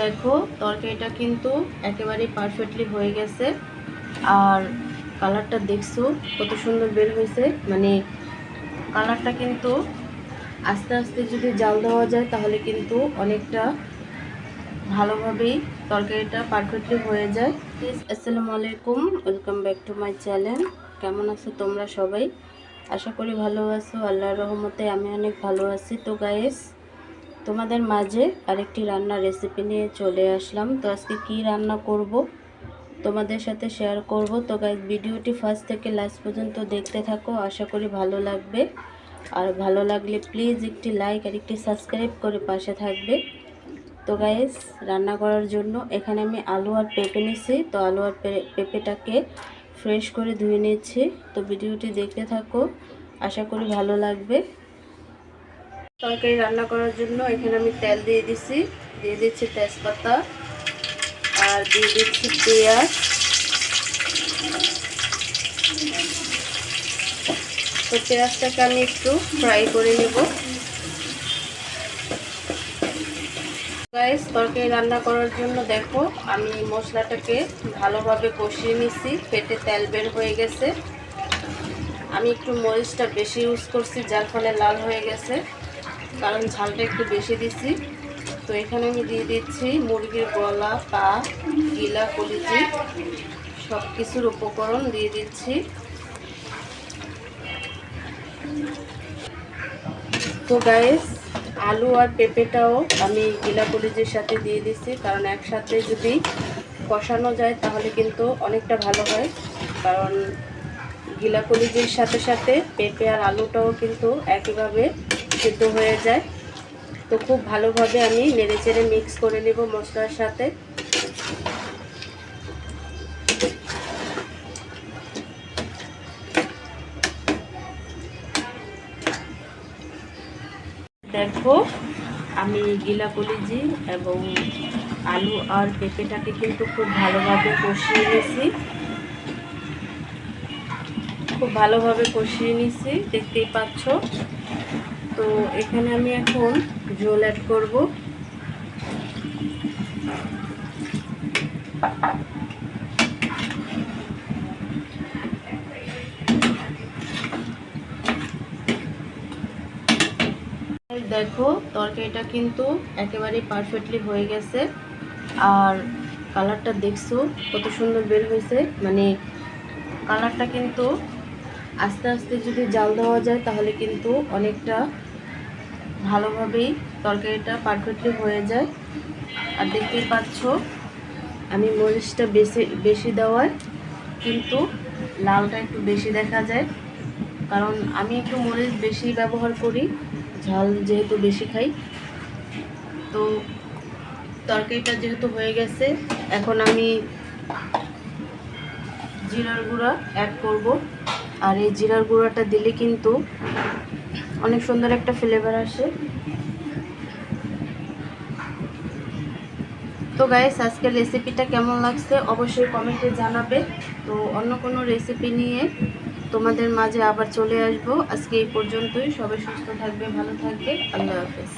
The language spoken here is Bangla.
দেখো, তরকারিটা কিন্তু একেবারেই পারফেক্টলি হয়ে গেছে। আর কালারটা দেখছ, কত সুন্দর বের হয়েছে। মানে কালারটা কিন্তু আস্তে আস্তে যদি জাল দেওয়া যায়, তাহলে কিন্তু অনেকটা ভালোভাবেই তরকারিটা পারফেক্টলি হয়ে যায়। প্লিজ আসসালামু আলাইকুম welcome back to my channel কেমন আছো তোমরা সবাই? আশা করি ভালো আছো, আল্লাহর রহমতে আমি অনেক ভালো আছি। তো গায়েস তোমাদের মাঝে আরেকটি রান্নার রেসিপি নিয়ে চলে আসলাম। তো আজকে কি রান্না করব? তোমাদের সাথে শেয়ার করব। তো গাইজ ভিডিওটি ফার্স্ট থেকে লাস্ট পর্যন্ত দেখতে থাকো। আশা করি ভালো লাগবে। আর ভালো লাগলে প্লিজ একটি লাইক আর একটি সাবস্ক্রাইব করে পাশে থাকবে। তো গাইজ রান্না করার জন্য এখানে আমি আলু আর পেঁপে নিয়েছি তো আলু আর পেঁপেটাকে ফ্রেশ করে ধুয়ে নিচ্ছি। তো ভিডিওটি দেখতে থাকো। আশা করি ভালো লাগবে। তরকারি রান্না করার জন্য এখানে আমি তেল দিয়ে দিছি। দিয়ে দিচ্ছি তেজপাতা আর দিয়ে দিচ্ছি পেঁয়াজ। তো পেঁয়াজটাকে আমি একটু ফ্রাই করে নেব। গাইস তরকারি রান্না করার জন্য দেখো, আমি মশলাটাকে ভালোভাবে কষিয়ে নিছি। পেটে তেল বের হয়ে গেছে। আমি একটু মরিচটা বেশি ইউজ করছি, যার ফলে লাল হয়ে গেছে। কারণ ঝালটা একটু বেশি দিচ্ছি। তো এখানে আমি দিয়ে দিচ্ছি মুরগির গলা, পা, গিলা, কলিজি সব কিছুর উপকরণ দিয়ে দিচ্ছি। তো গায়েস আলু আর পেঁপেটাও আমি গিলা, কলিজির সাথে দিয়ে দিচ্ছি। কারণ একসাথে যদি কষানো যায় তাহলে কিন্তু অনেকটা ভালো হয়। কারণ গিলা, কলিজির সাথে সাথে পেঁপে আর আলুটাও কিন্তু একইভাবে সিদ্ধ হয়ে যায়। তো খুব ভালোভাবে আমি নেড়ে চেড়ে মিক্স করে নেব মশলার সাথে। দেখো, আমি গিলা কলিজি এবং আলু আর পেঁপেটাকে কিন্তু খুব ভালোভাবে কষিয়ে নিয়েছি। খুব ভালোভাবে কষিয়ে নিছি দেখতেই পাচ্ছ। তো এখানে আমি এখন ঝোল অ্যাড করব। দেখো, তরকারিটা কিন্তু একেবারেই পারফেক্টলি হয়ে গেছে। আর কালারটা দেখছ, কত সুন্দর বের হয়েছে। মানে কালারটা কিন্তু আস্তে আস্তে যদি জাল দেওয়া যায়, তাহলে কিন্তু অনেকটা ভালোভাবেই তরকারিটা পারফেক্টলি হয়ে যায়। আর দেখতেই পাচ্ছ, আমি মরিচটা বেশি বেশি দেওয়ায় কিন্তু লালটা একটু বেশি দেখা যায়। কারণ আমি একটু মরিচ বেশি ব্যবহার করি, ঝাল যেহেতু বেশি খাই। তো তরকারিটা যেহেতু হয়ে গেছে, এখন আমি জিরার গুঁড়া অ্যাড করব। আর এই জিরার গুঁড়াটা দিলে কিন্তু অনেক সুন্দর একটা ফ্লেভার আসে। তো গাইস আজকের রেসিপিটা কেমন লাগছে অবশ্যই কমেন্টে জানাবে। তো অন্য কোনো রেসিপি নিয়ে তোমাদের মাঝে আবার চলে আসব। আজকে এই পর্যন্তই। সবাই সুস্থ থাকবে, ভালো থাকবে। আল্লাহ হাফেজ।